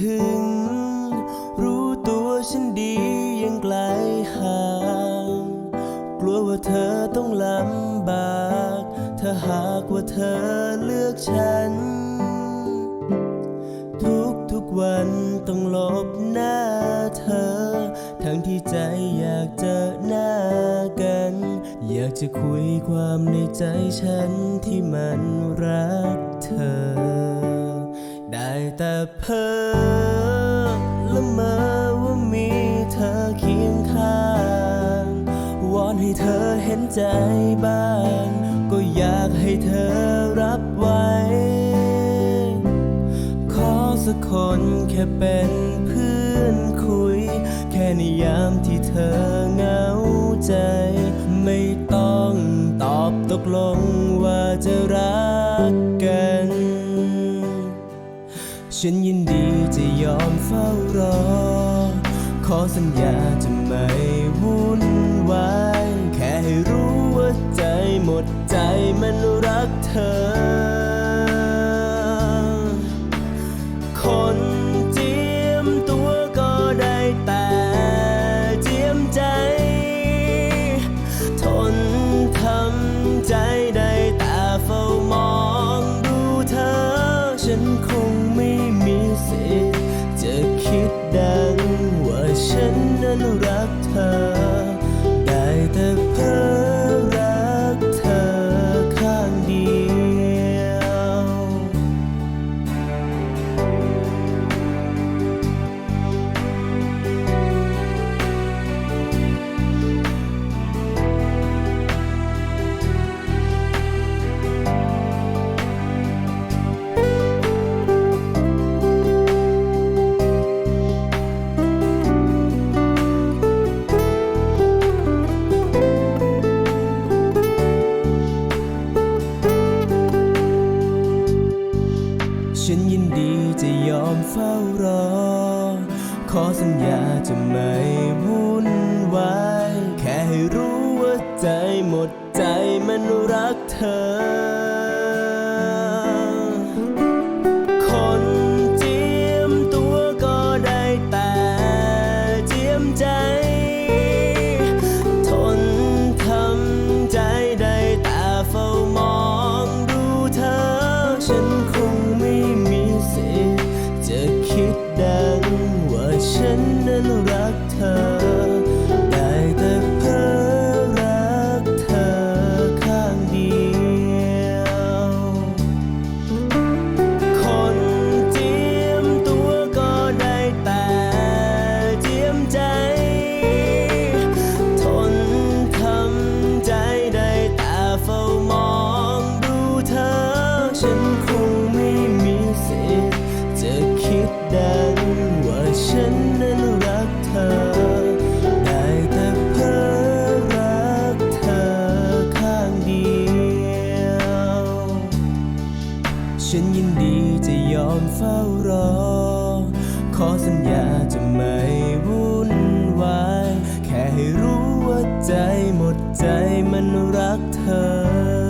ถึง รู้ตัวฉันดียังไกลห่าง กลัวว่าเธอต้องลำบาก ถ้าหากว่าเธอเลือกฉัน ทุกทุกวันต้องหลบหน้าเธอ ทั้งที่ใจอยากเจอหน้ากัน อยากจะคุยความในใจฉันที่มันรักเธอ แต่เพ้อละเมอว่ามีเธอเคียงข้างวอนให้เธอเห็นใจบ้าง ก็อยากให้เธอรับไว้ ขอสักคนแค่เป็นเพื่อนคุย แค่ในยามที่เธอเหงาใจ ไม่ต้องตอบตกลงว่าจะรัก ฉันยินดีจะยอมเฝ้ารอ ขอสัญญาจะไม่วุ่นวาย แค่ให้รู้ว่าใจหมดใจมันรักเธอ ฉั ฉันยินดีจะยอมเฝ้ารอ ขอสัญญาจะไม่วุ่นวาย แค่ให้รู้ว่าใจหมดใจมันรักเธอ รอ ขอสัญญาจะไม่วุ่นวาย แค่ให้รู้ว่าใจหมดใจมันรักเธอ